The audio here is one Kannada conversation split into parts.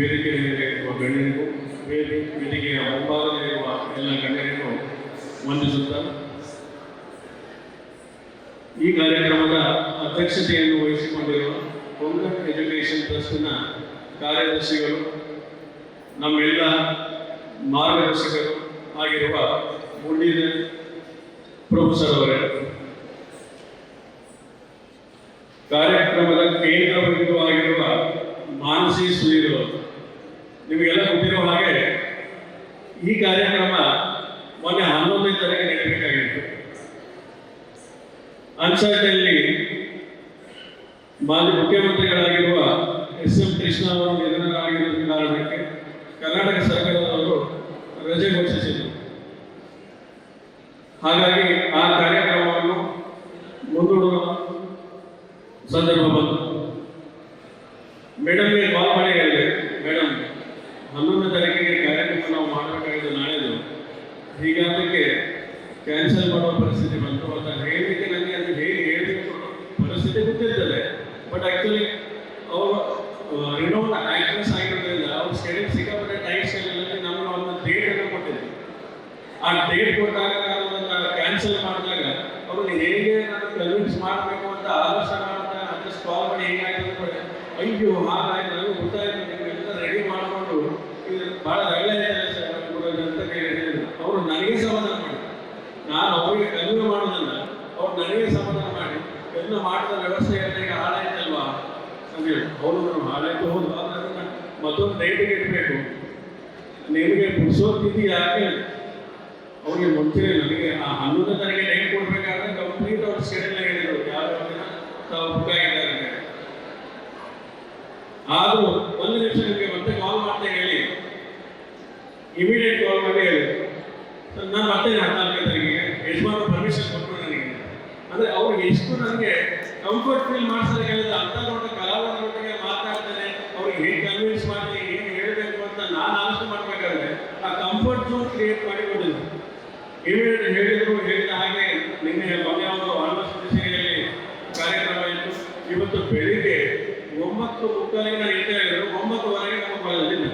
ವೇದಿಕೆ ಇರುವ ಗಣ್ಯರಿಗೂ ವೇದಿ ವೇದಿಕೆಯ ಮುಂಭಾಗದಲ್ಲಿರುವ ಎಲ್ಲ ಗಣ್ಯರಿಗೂ ವಂದಿಸುತ್ತಾ ಈ ಕಾರ್ಯಕ್ರಮದ ಅಧ್ಯಕ್ಷತೆಯನ್ನು ವಹಿಸಿಕೊಂಡಿರುವ ಕೊಂಕಣ್ ಎಜುಕೇಷನ್ ಟ್ರಸ್ಟ್ನ ಕಾರ್ಯದರ್ಶಿಗಳು ನಮ್ಮೆಲ್ಲ ಮಾರ್ಗದರ್ಶಕರು ಆಗಿರುವ ಮುಂಡಿನ ಪ್ರೊಫೆಸರ್ ಅವರೇ ಕಾರ್ಯಕ್ರಮದ ಕೇಂದ್ರ ಬಿಂದುವಾಗಿರುವ ಮಾನಸಿ ಸುನೀಲ್ ಅವರು. ನಿಮಗೆಲ್ಲ ಗೊತ್ತಿರೋ ಹಾಗೆ ಈ ಕಾರ್ಯಕ್ರಮ ಮೊನ್ನೆ ಹನ್ನೊಂದನೇ ತಾರೀಕು ನಡೆಯಬೇಕಾಗಿತ್ತು. ಅನ್ಸರ್ಟನ್ಲಿ ಮಾಜಿ ಮುಖ್ಯಮಂತ್ರಿಗಳಾಗಿರುವ ಎಸ್ ಎಂ ಕೃಷ್ಣ ಅವರು ನಿಧನರಾಗಿರುವ ಕಾರಣಕ್ಕೆ ಕರ್ನಾಟಕ ಸರ್ಕಾರದವರು ರಜೆ ಘೋಷಿಸಿದರು. ಹಾಗಾಗಿ ಆ ಕಾರ್ಯಕ್ರಮವನ್ನು ಮುಂದೂಡುವ ಸಂದರ್ಭ ಬಂತು ಮೇಡಮ್ಗೆ ಕಾಲ್ ಮಾಡಿ ಹೇಳಿದೆ ಮೇಡಮ್ ಹನ್ನೊಂದನೇ ತಾರೀಕಿಗೆ ಕಾರ್ಯಕ್ರಮ ನಾವು ಮಾಡಬೇಕಾಗಿದೆ ನಾಳೆದು ಹೀಗಾದಕ್ಕೆ ಕ್ಯಾನ್ಸಲ್ ಮಾಡೋ ಪರಿಸ್ಥಿತಿ ಬಂತು ಅಂತ ಹೇಳಲಿಕ್ಕೆ ನನಗೆ ಅದು ಹೇಗೆ ಹೇಳಬೇಕು ಪರಿಸ್ಥಿತಿ ಗೊತ್ತಿರ್ತದೆ ಬಟ್ ಆ್ಯಕ್ಚುಲಿ ಅವರು ರಿನೌಂಡ್ ಆಕ್ಟ್ರೆಸ್ ಆಗಿರೋದ್ರಿಂದ ಅವ್ರ ಸ್ಕೆಡಿಲ್ ಸಿಕ್ಕಾಪಟ್ಟೆ ಟೈಟ್ ಸ್ಟೈಲಲ್ಲಿ ನಮಗೆ ಒಂದು ಡೇಟನ್ನು ಕೊಟ್ಟಿದ್ದೆ ಆ ಡೇಟ್ ಕೊಟ್ಟಾಗ ನಾನು ಅದನ್ನು ಕ್ಯಾನ್ಸಲ್ ಮಾಡಿದಾಗ ಅವರು ಹೇಗೆ ನಾನು ಕನ್ವಿನ್ಸ್ ಮಾಡಬೇಕು ಅಂತ ಆಲೋಚನೆ ಮಾಡ್ತಾ ಜಸ್ಟ್ ಕಾಲ್ ಮಾಡಿ ಹೇಗಾಯ್ತು ಅಂತ ಅಯ್ಯೋ ಹಾಗಾಯ್ತು ನನಗೆ ಗೊತ್ತಾಯ್ತು ನಿಮ್ಗೆಲ್ಲ ರೆಡಿ ಮಾಡಿಕೊಂಡು ಇದು ಭಾಳ ಒಳ್ಳೆ ಸರ್ ಅಂತ ಹೇಳಿದ್ರು ಅವರು ನನಗೆ ಸಮಾಧಾನ ಮಾಡಿ ನಾನು ಅವರಿಗೆ ಕನ್ವೆ ಮಾಡೋದನ್ನ ಅವ್ರು ನನಗೆ ಸಮಾಧಾನ ಮಾಡಿ ಎಲ್ಲ ಮಾಡಿದ ವ್ಯವಸ್ಥೆ ಎಲ್ಲ ಈಗ ಹಾಳಾಯ್ತಲ್ವಾ ಅಂತ ಹೇಳಿ ಹೌದು ಮೇಡಮ್ ಹಾಳಾಯ್ತು ಹೌದು ಆದ್ರೆ ಅದನ್ನ ಮತ್ತೊಂದು ಇರಬೇಕು. ನಿಮಗೆ ಪುರುಷೋತ್ತಿದ್ದಿ ಯಾಕೆ? ಅವ್ರಿಗೆ ಮುಂಚೆ ನನಗೆ ಆ ಹನ್ನೊಂದು ತಾರೀಕು ಟೈಮ್ ಕೊಡ್ಬೇಕಾದ್ರೆ ಕಂಪ್ಲೀಟ್ ಅವ್ರ ಶೆಡ್ಯೂಲ್ ಹೇಳಿದ್ರು. ಯಾರು ತಾವು ಬುಕ್ ಆಗಿದ್ದಾರೆ ಆದ್ರೂ ಒಂದು ನಿಮಿಷ ನಿಮಗೆ ಮತ್ತೆ ಕಾಲ್ ಮಾಡ್ತಾ ಹೇಳಿ. ಇಮಿಡಿಯೇಟ್ ಕಾಲ್ ಮಾಡಿ ಹೇಳಿ. ನಾನು ಮತ್ತೆ ಹದಿನಾಲ್ಕನೇ ತಾರೀಕಿಗೆ. ಯಜಮಾನ ಪರ್ಮಿಷನ್ ಕೊಟ್ಟರು ನನಗೆ. ಅಂದ್ರೆ ಅವ್ರಿಗೆ ಎಷ್ಟು ನನಗೆ ಕಂಫರ್ಟ್ ಫೀಲ್ ಮಾಡ್ತಾರೆ ಹೇಳಿದ್ರೆ ಅರ್ಧ ದೊಡ್ಡ ಕಲಾವಿದರೊಟ್ಟಿಗೆ ಮಾತಾಡ್ತಾನೆ ಅವ್ರಿಗೆ ಹೇಗೆ ಕನ್ವಿನ್ಸ್ ಮಾಡಿ ಹೇಗೆ ಹೇಳಬೇಕು ಅಂತ ನಾನು ಆಲೋಚನೆ ಮಾಡ್ಬೇಕಾದ್ರೆ ಆ ಕಂಫರ್ಟ್ ಝೋನ್ ಕ್ರಿಯೇಟ್ ಮಾಡಿಕೊಂಡಿಲ್ಲ ಇಮಿಡಿಯೇಟ್ ಹೇಳಿದ್ರು ಹೇಳಿದ ಹಾಗೆ ನಿನ್ನೆ ಮೊನ್ನೆ ಅವರು ಆಲ್ಮೋಸ್ಟ್ ಕಾರ್ಯಕ್ರಮ ಇತ್ತು. ಇವತ್ತು ಬೆಳಿಗ್ಗೆ ಒಂಬತ್ತು ಮುಕ್ಕಾಲಿಗೆ ನಾನು ಹೇಳಿದ್ರು ಒಂಬತ್ತುವರೆಗೆ ನಮ್ಮ ಬರಲಿಲ್ಲ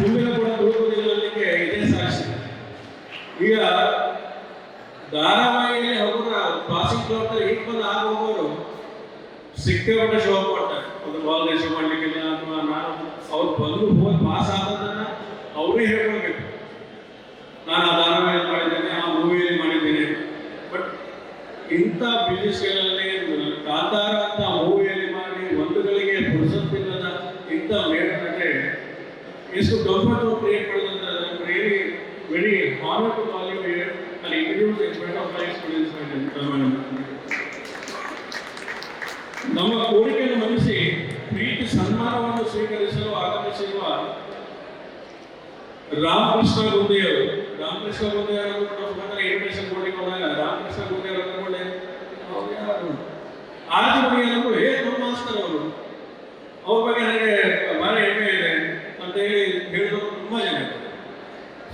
ಮುಂದಿನ ಕೂಡ ತುಳುಕುವುದಿಲ್ಲಕ್ಕೆ ಇದೇ ಸಾಕ್ಷಿ. ಈಗ ಧಾರಾವಾಹಿಯಲ್ಲಿ ಅವರ ಪಾಸಿಂಗ್ ಜವಾಬ್ದಾರಿ ಈಗ ಬಂದು ಆಗ ಹೋಗೋರು ಸಿಕ್ಕಾಪಟ್ಟೆ ಶೋ ಮಾಡ್ತಾರೆ ಒಂದು ದೇಶ ಮಾಡ್ಲಿಕ್ಕಿಲ್ಲ ಅಥವಾ ನಾನು ಅವ್ರು ಬಂದು ಹೋಗಿ ಪಾಸ್ ಆದದನ್ನ ಅವರೇ ಹೇಳ್ಕೊಳ್ಬೇಕು. ನಾನು ಆ ಧಾರಾವಾಹಿ ಮಾಡಿದ್ದೇನೆ, ಆ ಮೂವಿಯಲ್ಲಿ ಮಾಡಿದ್ದೇನೆ. ಬಟ್ ಇಂಥ ಬಿಸಿನೆಸ್ಗಳಲ್ಲಿ ಕಾಂತಾರ ಅಂತ ಮೂವಿಯಲ್ಲಿ ಮಾಡಿ ಒಂದುಗಳಿಗೆ ಪುರುಸತ್ತಿಲ್ಲದ ಇಂಥ ಮೇಡಕ್ಕೆ ಎಷ್ಟು ಗೌರ್ಮೆಂಟ್ ಕ್ರಿಯೇಟ್ ಮಾಡೋದಂದ್ರೆ really very honour to call you front of my students ನಮ್ಮ ಕೋರಿಕೆಯನ್ನು ಮನ್ನಿಸಿ ಪ್ರೀತಿ ಸನ್ಮಾನವನ್ನು ಸ್ವೀಕರಿಸಲು ಆಗಮಿಸಿರುವ ರಾಮಕೃಷ್ಣ ಗುಂಡಿಯವರು. ರಾಮಕೃಷ್ಣ ಗುಂಡೆಯವರು ಇನ್ವಿಟೇಷನ್ ಕೊಡ್ಲಿಕ್ಕೆ ಹೋದಾಗ ರಾಮಕೃಷ್ಣ ಗುಂಡಿಯವರು ಅಂದ್ಕೊಂಡೆ ಆದಿ ಯಾರು? ಆದಿಮಣಿಯವರು ಹೇ ನಮ್ಮ ಮಾಸ್ತರ್ ಅವರು? ಅವ್ರ ಬಗ್ಗೆ ನನಗೆ ಬಹಳ ಹೆಮ್ಮೆ ಇದೆ ಅಂತ ಹೇಳಿ ಹೇಳಿದ್ರು ತುಂಬಾ ಜನ.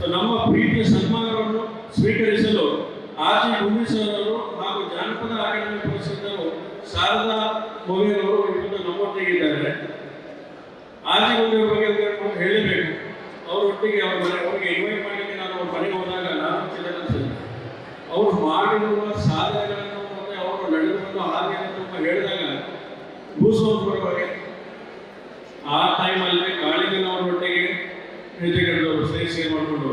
ಸೊ ನಮ್ಮ ಪ್ರೀತಿಯ ಸನ್ಮಾನವನ್ನು ಸ್ವೀಕರಿಸಲು ಆಚೆ ಗುಂಡೇಶ್ವರರು ಹಾಗೂ ಜಾನಪದ ಅಕಾಡೆಮಿ ಪುರಸ್ಕೃತರು ಶಾರದಾ ಮೊಗೆಯವರು ಇವತ್ತು ನಮ್ಮೊಟ್ಟಿಗೆ ಇದ್ದಾರೆ. ಆಚೆ ಗುಂಡೆಯವ್ರ ಬಗ್ಗೆ ಹೇಳಬೇಕು. ಅವರೊಟ್ಟಿಗೆ ಅವ್ರ ಮನೆ ಅವ್ರಿಗೆ ಇನ್ವೈಟ್ ಮಾಡಲಿಕ್ಕೆ ನಾನು ಅವ್ರ ಮನೆಗೆ ಹೋದಾಗ ನಾನು ಚಿಲ್ಲರಿಸಿದೆ ಅವರು ಮಾಡಿರುವ ಸಾಧನೆಗಳನ್ನು ಮತ್ತೆ ಅವರು ನಡೆದುಕೊಂಡು ಹಾಗೆ ತುಂಬ ಹೇಳಿದಾಗ ಭೂಸ್ವಂತರವರೆಗೆ ಆ ಟೈಮಲ್ಲಿ ಜೊತೆ ಕಟ್ಟಿದವರು ಸ್ಟೇಜ್ ಶೇರ್ ಮಾಡಿಕೊಂಡು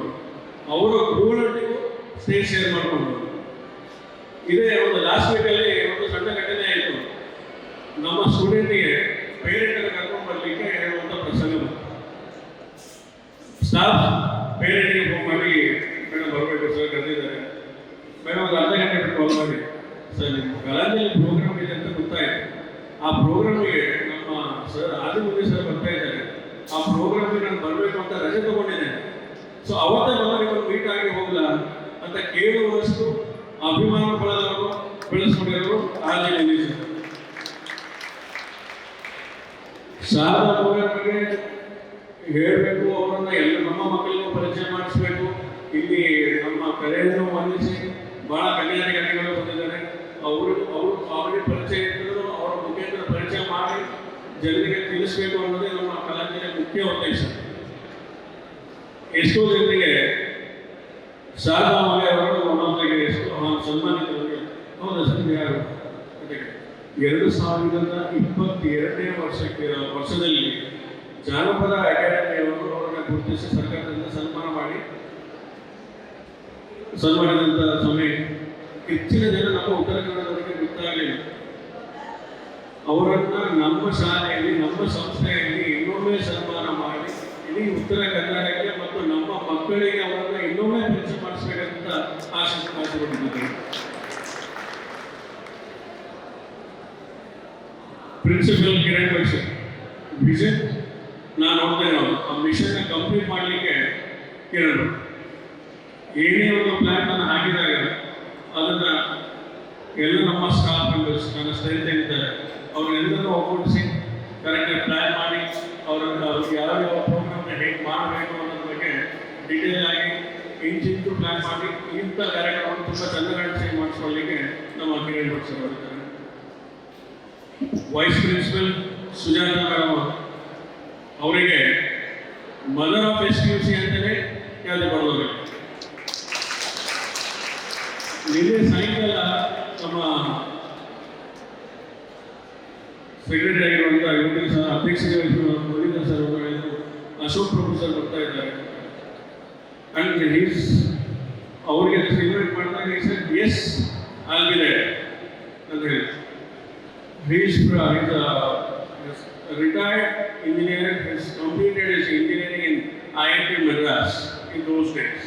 ಅವರು ಗುರುಗಳೊಟ್ಟಿಗೂ ಸ್ಟೇಜ್ ಶೇರ್ ಮಾಡಿಕೊಂಡು ಇದೇ ಒಂದು ಲಾಸ್ಟ್ ವೀಕಲ್ಲಿ ಒಂದು ಸಣ್ಣ ಘಟನೆ ಆಯಿತು. ನಮ್ಮ ಸ್ಟೂಡೆಂಟಿಗೆ ಪೇರೆಂಟನ್ನು ಸ್ಟಾಫ್ ಪೇರೆಂಟ್ಗೆ ಫೋನ್ ಮಾಡಿ ಮೇಡಮ್ ಬರಬೇಕು ಸರ್, ಕರೆದಿದ್ದಾರೆ. ಮೇಡಮ್, ಒಂದು ಅರ್ಧ ಗಂಟೆ ಫೋನ್ ಮಾಡಿ. ಸರ್, ನಿಮ್ಮ ಗಲಾಂಜಲಿ ಪ್ರೋಗ್ರಾಮ್ ಇದೆ ಅಂತ ಗೊತ್ತಾಯಿತು. ಆ ಪ್ರೋಗ್ರಾಮಿಗೆ ನಮ್ಮ ಸರ್ ಆದಿಮುನಿ ಸರ್ ಬರ್ತಾ ಇದ್ದಾರೆ. ಆ ಪ್ರೋಗ್ರಾಮ್ಗೆ ನಾನು ಬರಬೇಕು ಅಂತ ರಜೆ ತಗೊಂಡಿದ್ದೇನೆ. ಸೊ ಅವತ್ತೇ ಬಂದು ಒಂದು ಮೀಟ್ ಆಗಿ ಹೋಗಲ್ಲ ಅಂತ ಕೇಳುವಷ್ಟು ಅಭಿಮಾನ ಪಡೆದವರು, ಬೆಳೆಸ್ಕೊಂಡಿರೋರು ಸರ್. ಶಾರದಾ ಪ್ರೋಗ್ರಾಮ್ಗೆ ಹೇಳಬೇಕು, ಅವರನ್ನ ಎಲ್ಲ ನಮ್ಮ ಮಕ್ಕಳಿಗೂ ಪರಿಚಯ ಮಾಡಿಸ್ಬೇಕು. ಇಲ್ಲಿ ನಮ್ಮ ಕಲೆಯನ್ನು ವಂದಿಸಿ ಬಹಳ ಕಲ್ಯಾಣಿಕಾರಿಗಳು ಬಂದಿದ್ದಾರೆ. ಅವರು ಅವರು, ಅವರಿಗೆ ಪರಿಚಯ ಇದ್ದರೂ ಅವರ ಮುಖೇಂದ್ರ ಪರಿಚಯ ಮಾಡಿ ಜನರಿಗೆ ತಿಳಿಸಬೇಕು ಅನ್ನೋದೇ ನಮ್ಮ ಕಲಾಂಜಲಿಯ ಮುಖ್ಯ ಉದ್ದೇಶ. ಎಷ್ಟೋ ಜನರಿಗೆ ಶಾರದಾ ಮಲೆ ಅವರು ಆ ಸನ್ಮಾನಿತರಿಗೆ ಹೌದಾ ಸರ್? ಯಾರು? ಎರಡು ಸಾವಿರದ ಇಪ್ಪತ್ತೆರಡನೇ ವರ್ಷಕ್ಕೆ, ವರ್ಷದಲ್ಲಿ ಜಾನಪದ ಅಕಾಡೆಮಿಯವರು ಅವರನ್ನ ಗುರುತಿಸಿ ಸರ್ಕಾರದಿಂದ ಸನ್ಮಾನ ಮಾಡಿ ಸನ್ಮಾನದಂತ ಸಮಯ ಹೆಚ್ಚಿನ ಜನ ನಮ್ಮ ಉತ್ತರ ಕನ್ನಡದವರಿಗೆ ಗೊತ್ತಾಗಲಿಲ್ಲ ಅವರನ್ನ ನಮ್ಮ ಶಾಲೆಯಲ್ಲಿ, ನಮ್ಮ ಸಂಸ್ಥೆಯಲ್ಲಿ ಇನ್ನೊಮ್ಮೆ ಸನ್ಮಾನ ಮಾಡಿ, ಇಡೀ ಉತ್ತರ ಕನ್ನಡಕ್ಕೆ ಮತ್ತು ನಮ್ಮ ಮಕ್ಕಳಿಗೆ ಅವರನ್ನ ಇನ್ನೊಮ್ಮೆ ಪರಿಚಯ ಮಾಡಿಸ್ಬೇಕಂತ ಆಶೆ ಆಸೆಪಟ್ಟಿದ್ದಾರೆ ಪ್ರಿನ್ಸಿಪಲ್ ಕಿರಣ್ ಬಕ್ಷ ಅವರು ಆ ಮಿಷನ್ ಕಂಪ್ಲೀಟ್ ಮಾಡಲಿಕ್ಕೆ ಕಿರಣ್ ಏನೇ ಒಂದು ಪ್ಲಾನ್ ಅನ್ನು ಹಾಕಿದಾಗ ಅದನ್ನ ಎಲ್ಲ ನಮ್ಮ ಸ್ಟಾಫ್ ಮೆಂಬರ್ಸ್ ನನ್ನ ಸ್ನೇಹಿತರಿದ್ದಾರೆ. ಅವರೆಲ್ಲರೂ ಒಗ್ಗೂಡಿಸಿ ಕರೆಕ್ಟಾಗಿ ಪ್ಲಾನ್ ಮಾಡಿ, ಅವರನ್ನು ಅವ್ರಿಗೆ ಯಾವ ಯಾವ ಪ್ರೋಗ್ರಾಮ್ನ ಹೇಗೆ ಮಾಡಬೇಕು ಅನ್ನೋದ್ರ ಬಗ್ಗೆ ಡೀಟೇಲ್ ಆಗಿ ಇಂಚಿಂಚು ಪ್ಲಾನ್ ಮಾಡಿ, ಇಂಥ ಕಾರ್ಯಕ್ರಮ ತುಂಬ ಚೆನ್ನಾಗಿ ಮಾಡಿಸ್ಕೊಳ್ಳಿಕ್ಕೆ ನಮ್ಮ ಕಿರಣ್ ಭಟ್ ಸರ್ ಅವರಿದ್ದಾರೆ ವೈಸ್ ಪ್ರಿನ್ಸಿಪಲ್ ಸುಜಾತ ಮೇಡಮ್ ಅವರಿಗೆ mother of S U C ಅಂತಲೇ ಖ್ಯಾತಿ ಬರೋದು. ನಿನ್ನೆ ಸಾಯಂಕಾಲ ನಮ್ಮ ಸೆಕ್ರೆಟರಿ ಆಗಿರುವಂಥ ಯೋಗಿ ಸರ್ ಅಧ್ಯಕ್ಷರಿಗೆ ಗೋವಿಂದ ಸರ್ ಅವರು ಅಶೋಕ್ ಪ್ರಭು ಸರ್ ಬರ್ತಾ ಇದ್ದಾರೆ. ಅಂಡ್ ಹೀಸ್ ಅವರಿಗೆ ಸೆಲೆಬ್ರೇಟ್ ಮಾಡಿದಾಗ ಈ ಸರ್ ಎಸ್ ಆಗಿದೆ. ಅಂತ ಹೇಳಿ. Retired engineer completed his engineering in IIT Madras in those days.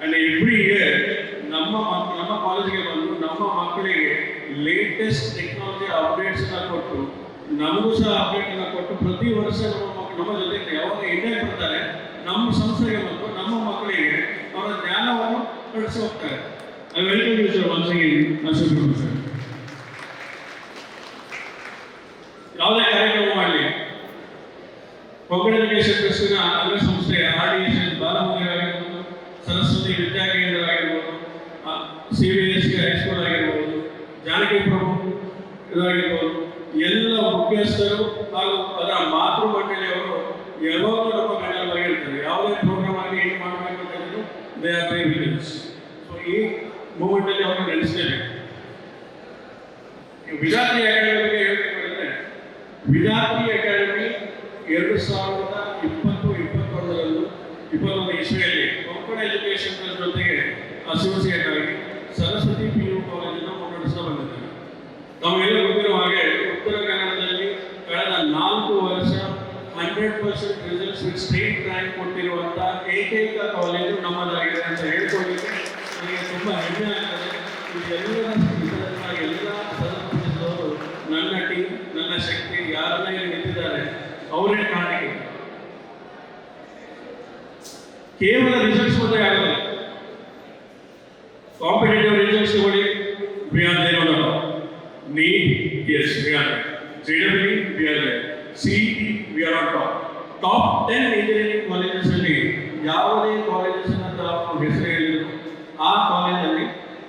And every year, ನಮ್ಮ ನಮ್ಮ ಕಾಲೇಜಿಗೆ ಬಂದು ನಮ್ಮ ಮಕ್ಕಳಿಗೆ ಲೇಟೆಸ್ಟ್ ಟೆಕ್ನಾಲಜಿ ಅಪ್ಡೇಟ್ಸ್ ಕೊಟ್ಟು, ನಮಗೂ ಸಹ ಅಪ್ಡೇಟ್ ಕೊಟ್ಟು ಪ್ರತಿ ವರ್ಷ ನಮ್ಮ ಮಕ್ಕಳು ನಮ್ಮ ಜೊತೆಗೆ ಯಾವಾಗ ಇಂಡಿಯಾಗೆ ಬರ್ತಾರೆ. ನಮ್ಮ ಸಂಸ್ಥೆಗೆ ಬಂದು ನಮ್ಮ ಮಕ್ಕಳಿಗೆ ಅವರ ಜ್ಞಾನವನ್ನು ಕಳಿಸಿ ಹೋಗ್ತಾರೆ I welcome you sir once again Ashok sir ಯಾವುದೇ ಕಾರ್ಯಕ್ರಮ ಮಾಡಲಿ ಕೊಂಕಣ ಎಜುಕೇಶನ್ ಟ್ರಸ್ಟಿನ ಸಂಸ್ಥೆ R D S S Saraswati Vidyakendra ಆಗಿರ್ಬೋದು C B S C high school ಆಗಿರ್ಬೋದು, ಜಾನಕಿ ಪ್ರಭು ಇದಾಗಿರ್ಬೋದು, ಎಲ್ಲ ಮುಖ್ಯಸ್ಥರು ಹಾಗೂ ಅದರ ಮಾತೃ ಮಂಡಳಿಯವರು ಯಾವಾಗಲೂ ನಮ್ಮ ಗಣ್ಯವಾಗಿರ್ತಾರೆ ಯಾವುದೇ ಪ್ರೋಗ್ರಾಮ್ ಆಗಿ ಏನು ಮಾಡಬೇಕು ಅಂತ ಹೇಳಿದ್ರು they are the village so ಈ ಮೂಮೆಂಟಲ್ಲಿ ಅವರು ನಡೆಸಲೇಬೇಕು ವಿಜಾತಿ ವಿಧಾತ್ರಿ ಅಕಾಡೆಮಿ ಬಗ್ಗೆ ಹೇಳ್ಬೇಕಂದ್ರೆ ವಿಧಾತ್ರಿ ಅಕಾಡೆಮಿ ಎರಡು ಸಾವಿರದ ಇಪ್ಪತ್ತು ಇಪ್ಪತ್ತೊಂದರಂದು ಇಪ್ಪತ್ತೊಂದು ಇಸ್ವಿಯಲ್ಲಿ ಕೊಂಕಣ ಎಜುಕೇಶನ್ ಜೊತೆಗೆ ಅಸೋಸಿಯೇಟ್ ಆಗಿ ಸರಸ್ವತಿ ಪಿ ಯು ಕಾಲೇಜನ್ನು ಮುನ್ನಡೆಸ್ತಾ ಬಂದಿದ್ದಾರೆ. ತಾವೆಲ್ಲ ಗೊತ್ತಿರುವ ಹಾಗೆ ಉತ್ತರ ಕನ್ನಡದಲ್ಲಿ ಕಳೆದ ನಾಲ್ಕು ವರ್ಷ hundred percent results with state rank ಕೊಟ್ಟಿರುವಂಥ ಏಕೈಕ ಕಾಲೇಜು ನಮ್ಮದಾಗಿದೆ ಅಂತ ಹೇಳ್ಕೊಳ್ಳಿಕ್ಕೆ ನನಗೆ ತುಂಬ ಹೆಮ್ಮೆ ಆಗ್ತದೆ. ಎಲ್ಲ ಸದಸ್ಯರು ನನ್ನ ಟೀಮ್ ನನ್ನ ಶಕ್ತಿ ಯಾರನ್ನೇ ನಿಂತಿದ್ದಾರೆ ಅವರೇ ಕಾಣಿಕೆ ಕೇವಲ ರಿಸಲ್ಟ್ಸ್ ಒಂದೇ ಆಗಲ್ಲ. ಕಾಂಪಿಟೇಟಿವ್ ರಿಸಲ್ಟ್ಸ್ ತಗೊಳ್ಳಿ. We are there on NEET yes we are J W we are there C we are on top top ten engineering colleges ಅಲ್ಲಿ ಯಾವುದೇ ಕಾಲೇಜಸ್ ತಾವು ಹೆಸರು ಹೇಳಿದ್ರು ಆ ಕಾಲೇಜಲ್ಲಿ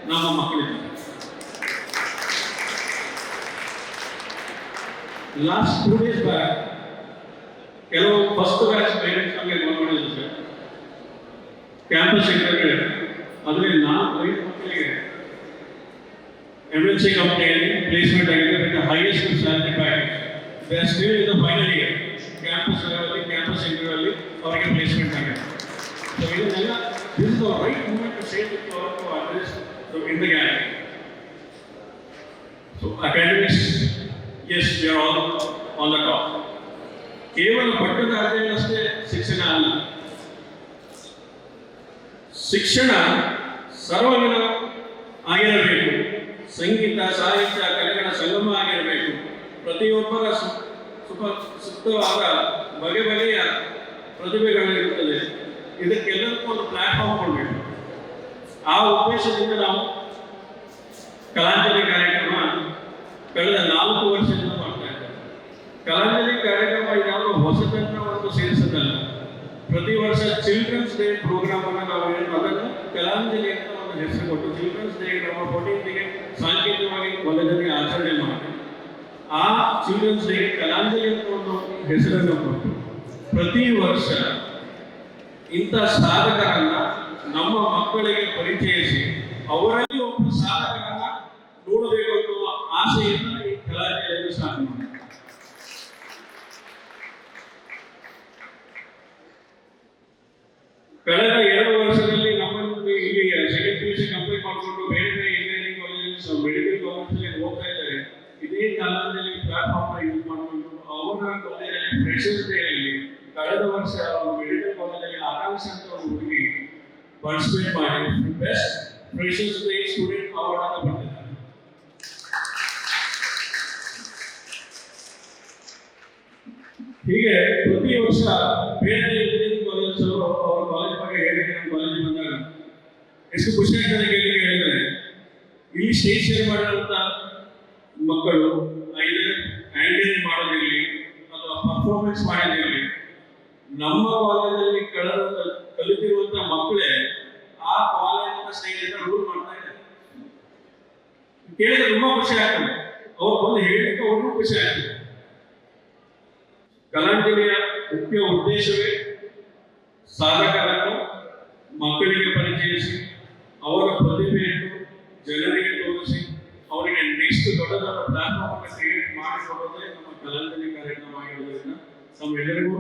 ನಮ್ಮ ಮಕ್ಕಳಿದ್ದಾರೆ. ಲಾಸ್ಟ್ ಟೂ ಡೇಸ್ ಬ್ಯಾಕ್ ಕೆಲವು ಫಸ್ಟ್ ಬ್ಯಾಚ್ ಪೇರೆಂಟ್ಸ್ ನಮಗೆ ಫೋನ್ ಮಾಡಿದ್ರು ಸರ್ ಕ್ಯಾಂಪಸ್ ಇಂಟರ್ವ್ಯೂ ಅದರಲ್ಲಿ ನಾಲ್ಕು ಐದು ಮಕ್ಕಳಿಗೆ ಎಂ ಎನ್ ಸಿ ಕಂಪ್ನಿಯಲ್ಲಿ ಪ್ಲೇಸ್ಮೆಂಟ್ ಆಗಿದೆ with highest salary package they are still in the final year campus ಲೆವೆಲ್ಲಿ campus interview ಅಲ್ಲಿ ಅವರಿಗೆ ಪ್ಲೇಸ್ಮೆಂಟ್ ಆಗಿದೆ ಸೊ ಇದನ್ನೆಲ್ಲ this is the right moment to save with our to address in the gallery so academics yes we are all on the top ಕೇವಲ ಪಟ್ಟದ ಅಧ್ಯಯನಷ್ಟೇ ಶಿಕ್ಷಣ ಅಲ್ಲ. ಶಿಕ್ಷಣ ಸರ್ವಜನ ಆಗಿರಬೇಕು. ಸಂಗೀತ, ಸಾಹಿತ್ಯ, ಕಲೆಗಳ ಸಂಗಮ ಆಗಿರಬೇಕು. ಪ್ರತಿಯೊಬ್ಬರ ಸುಪ ಸೂಕ್ತವಾದ ಬಗೆ ಬಗೆಯ ಪ್ರತಿಭೆಗಳಿರುತ್ತದೆ. ಇದಕ್ಕೆಲ್ಲದಕ್ಕೂ ಒಂದು ಪ್ಲಾಟ್ಫಾರ್ಮ್ ಕೊಡಬೇಕು. ಆ ಉದ್ದೇಶದಿಂದ ನಾವು ಕಲಾಂಜಲಿ ಕಾರ್ಯಕ್ರಮ ಕಳೆದ ನಾಲ್ಕು ಇದ್ದೇವೆ ಕಲಾಂಜಲಿ ಕಾರ್ಯಕ್ರಮ ಇದ್ಯಾವುದೋ ಹೊಸದನ್ನ ಒಂದು ಸೇರಿಸೋದಲ್ಲ ಪ್ರತಿ ವರ್ಷ ಚಿಲ್ಡ್ರನ್ಸ್ ಡೇ ಪ್ರೋಗ್ರಾಮ್ ಅನ್ನು ನಾವು ಏನು ಅದನ್ನು ಕಲಾಂಜಲಿ ಅಂತ ಒಂದು ಹೆಸರು ಕೊಟ್ಟು ಚಿಲ್ಡ್ರನ್ಸ್ ಡೇ ನಮ್ಮ ಫೋರ್ಟೀನ್ತ್ಗೆ ಸಾಂಕೇತಿಕವಾಗಿ ಕಾಲೇಜಲ್ಲಿ ಆಚರಣೆ ಮಾಡಿ ಆ ಚಿಲ್ಡ್ರನ್ಸ್ ಡೇ ಕಲಾಂಜಲಿ ಅಂತ ಒಂದು ಹೆಸರನ್ನು ಕೊಟ್ಟು ಪ್ರತಿ ವರ್ಷ ಇಂಥ ಸಾಧಕರನ್ನ ನಮ್ಮ ಮಕ್ಕಳಿಗೆ ಪರಿಚಯಿಸಿ ಅವರಲ್ಲಿ ಒಬ್ಬ ಸಾಧಕರನ್ನ ನೋಡಬೇಕು ಅನ್ನುವ ಆಸೆಯಿಂದ ಕಳೆದ ಎರಡು ವರ್ಷದಲ್ಲಿ ನಮ್ಮಲ್ಲಿ ಇಲ್ಲಿ second P U C complete ಮಾಡಿಕೊಂಡು ಬೇರೆ ಬೇರೆ ಇಂಜಿನಿಯರಿಂಗ್ ಕಾಲೇಜಸ್ ಮೆಡಿಕಲ್ ಕಾಲೇಜಲ್ಲಿ ಹೋಗ್ತಾ ಇದ್ದಾರೆ. ಇದೇ ಕಾಲದಲ್ಲಿ ಪ್ಲಾಟ್ಫಾರ್ಮ್ ಯೂಸ್ ಮಾಡಿಕೊಂಡು ಅವರ ಕಾಲೇಜಲ್ಲಿ ಫ್ರೆಶರ್ಸ್ ಡೇಯಲ್ಲಿ ಕಳೆದ ವರ್ಷ ಮೆಡಿಕಲ್ ಕಾಲೇಜಲ್ಲಿ ಆಕಾಂಕ್ಷ ಅಂತ ಒಂದು ಹುಡುಗಿ ಪಾರ್ಟಿಸಿಪೇಟ್ ಮಾಡಿ best freshers day student award ಅಂತ ಬಂದಿದ್ದಾರೆ. ಹೀಗೆ ಪ್ರತಿ ವರ್ಷ ಬೇರೆ ಎಷ್ಟು ಖುಷಿ ಆಗ್ತದೆ ಕೇಳಿ ಹೇಳಿದ್ರೆ ಇಲ್ಲಿ ಸ್ಟೇಜ್ ಮಕ್ಕಳು ಹ್ಯಾಂಡಲ್ ಮಾಡೋದಿರಲಿ ಅಥವಾ ಪರ್ಫಾರ್ಮೆನ್ಸ್ ಮಾಡೋದಿರಲಿ, ನಮ್ಮ ಕಾಲೇಜಲ್ಲಿ ಕಳೆದ, ಕಲಿತಿರುವಂತ ಮಕ್ಕಳೇ ಆ ಕಾಲೇಜಿನ ಸ್ಟೇಜ್ ರೂಲ್ ಮಾಡ್ತಾ ಇದ್ದಾರೆ. ಕೇಳಿದ್ರೆ ತುಂಬಾ ಖುಷಿ ಆಗ್ತದೆ. ಅವ್ರು ಬಂದು ಹೇಳಿದ್ರೆ ಅವ್ರಿಗೂ ಖುಷಿ ಆಗ್ತದೆ. ಕಲಾಂಜಲಿಯ ಮುಖ್ಯ ಉದ್ದೇಶವೇ ಸಾಧಕರನ್ನು ಮಕ್ಕಳಿಗೆ ಪರಿಚಯಿಸಿ. ಅವರ ಪ್ರತಿಭೆಯನ್ನು ಜನರಿಗೆ ತೋರಿಸಿ, ಅವರಿಗೆ ನೆಕ್ಸ್ಟ್ ದೊಡ್ಡದಾದ ದೊಡ್ಡ ಪ್ಲಾಟ್ಫಾರ್ಮ್ ಕ್ರಿಯೇಟ್ ಮಾಡಿಕೊಡೋದೇ ನಮ್ಮ ಕಲಾಂಜಲಿ ಕಾರ್ಯಕ್ರಮ ಆಗಿರೋದ್ರಿಂದ ನಮ್ಮೆಲ್ಲರಿಗೂ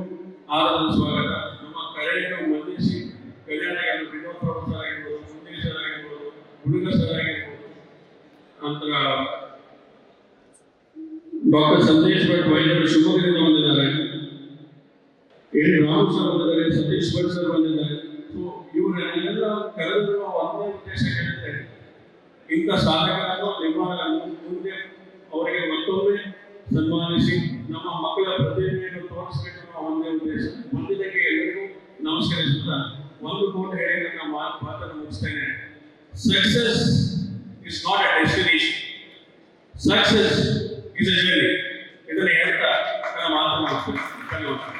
ಆರಾಧನ ಸ್ವಾಗತ. ನಮ್ಮ ಕರೆಯನ್ನು ವಂದಿಸಿ ಕಲ್ಯಾಣ ವಿನೋದ್ ಪ್ರಭು ಸರ್ ಆಗಿರ್ಬೋದು ಮುಂದಿನ ಸರ್ ಆಗಿರ್ಬೋದು ಹುಡುಗ ಸರ್ ಆಗಿರ್ಬೋದು ನಂತರ ಡಾಕ್ಟರ್ ಸಂದೇಶ್ ಭಟ್ ವೈದ್ಯರು ಶಿವಮೊಗ್ಗದಿಂದ ಬಂದಿದ್ದಾರೆ. ಎನ್. ರಾಮ್ ಸರ್ ಬಂದಿದ್ದಾರೆ, ಸತೀಶ್ ಭಟ್ ಸರ್ ಬಂದಿದ್ದಾರೆ. ಸೊ ಕರೆದಿರುವ ಒಂದೇ ಉದ್ದೇಶ ಹೇಳಿದ್ರೆ ಇಂಥ ಸಾಧಕರನ್ನು ನಿಮ್ಮ ಮುಂದೆ ಅವರಿಗೆ ಮತ್ತೊಮ್ಮೆ ಸನ್ಮಾನಿಸಿ ನಮ್ಮ ಮಕ್ಕಳ ಪ್ರತಿಭೆಯನ್ನು ತೋರಿಸಬೇಕು ಒಂದೇ ಉದ್ದೇಶ. ಮುಂದಿನಕ್ಕೆ ಎಲ್ಲರಿಗೂ ನಮಸ್ಕರಿಸುತ್ತಾ ಒಂದು ಕೋಟಿ ಹೇಳಿ ನನ್ನ ಮಾತು ಮಾತನ್ನು ಮುಗಿಸ್ತೇನೆ. Success is not a destination success is a journey ಇದನ್ನು ಹೇಳ್ತಾ ನನ್ನ ಮಾತನ್ನು ಮುಗಿಸ್ತೇನೆ. ಧನ್ಯವಾದ